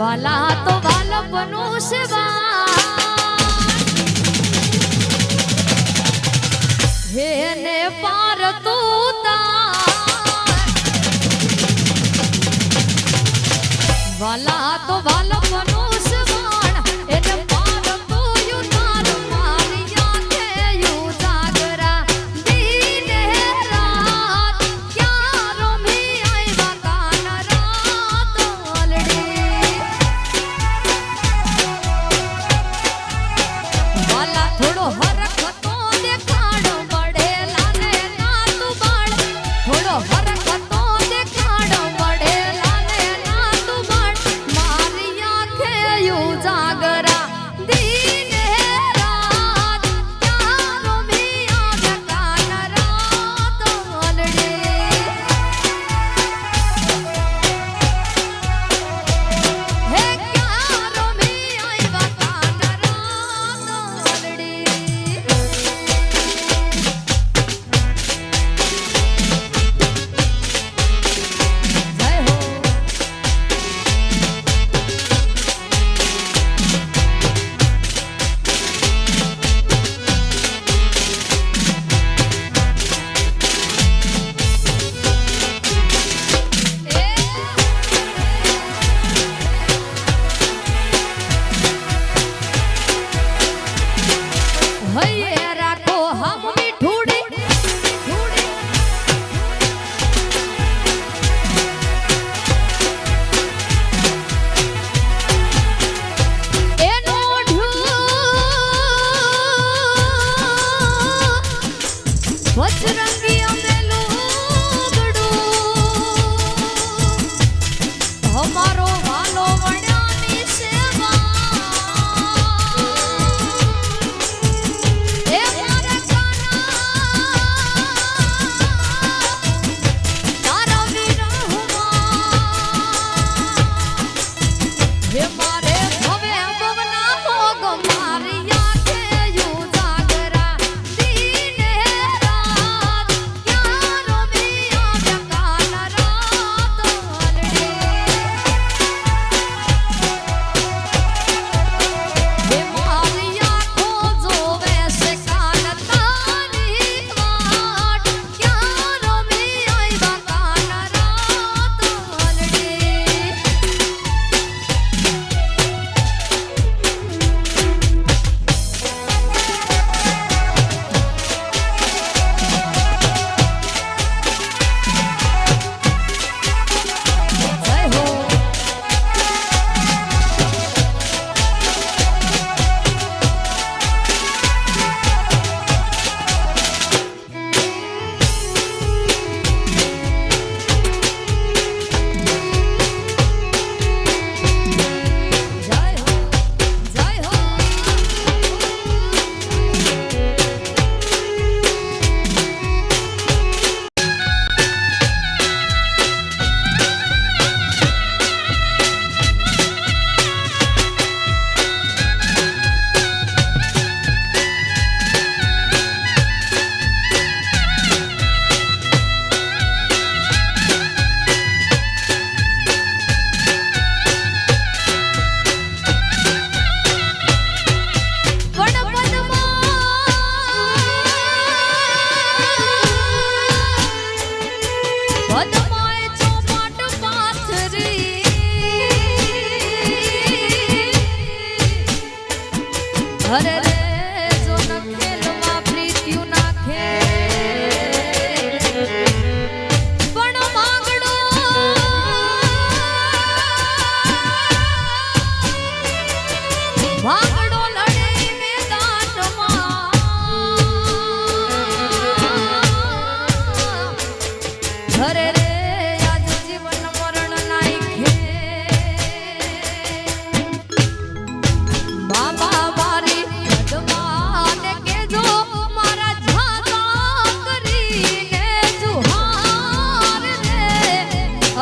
વાલા તો વાલપનું સેવા હે ને પાર તું વાલા તો વાલપનું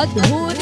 अद्भुत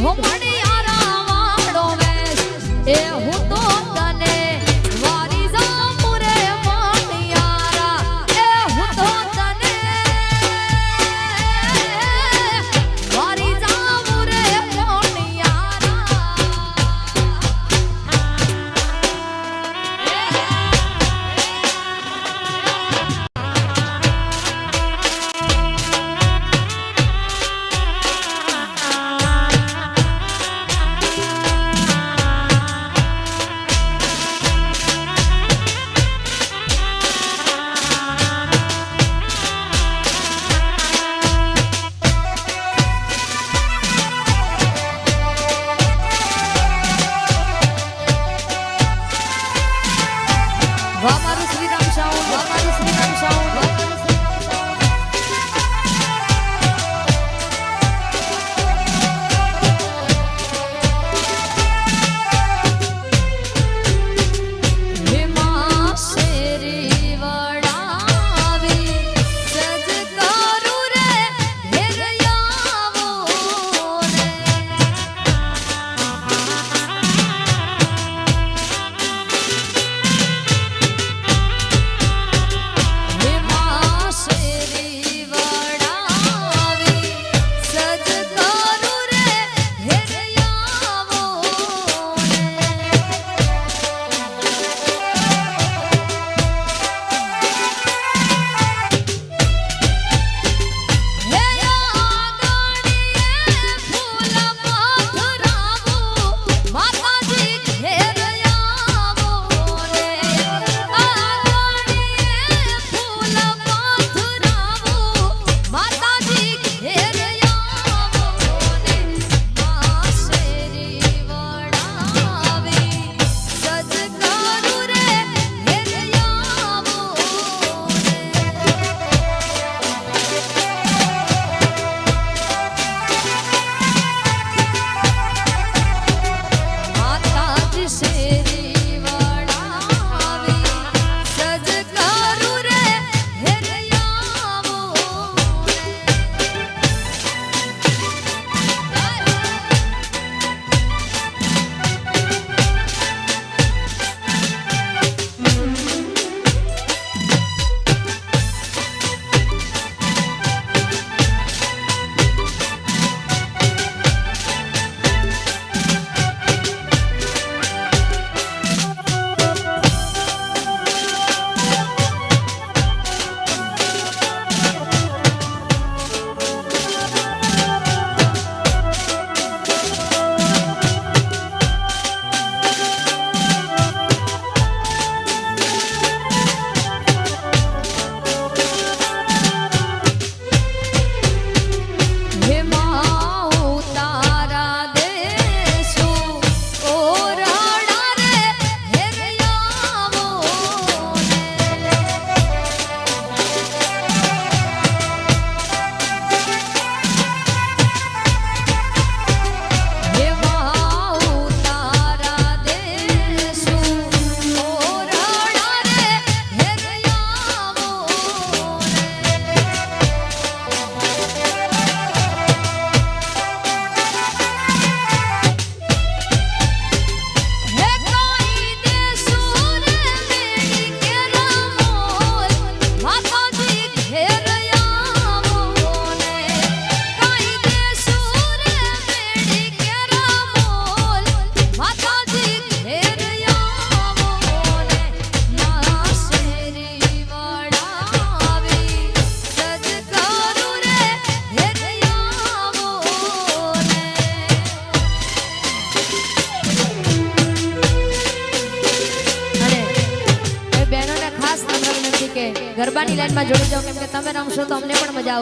homework.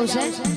house, eh?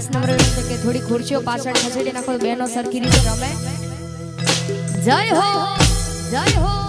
ખાસ નંબર છે કે થોડી ખુરશીઓ પાછળ ખસેડી નાખો બેનો સરખી રીતે રમે. જય હો જય હો.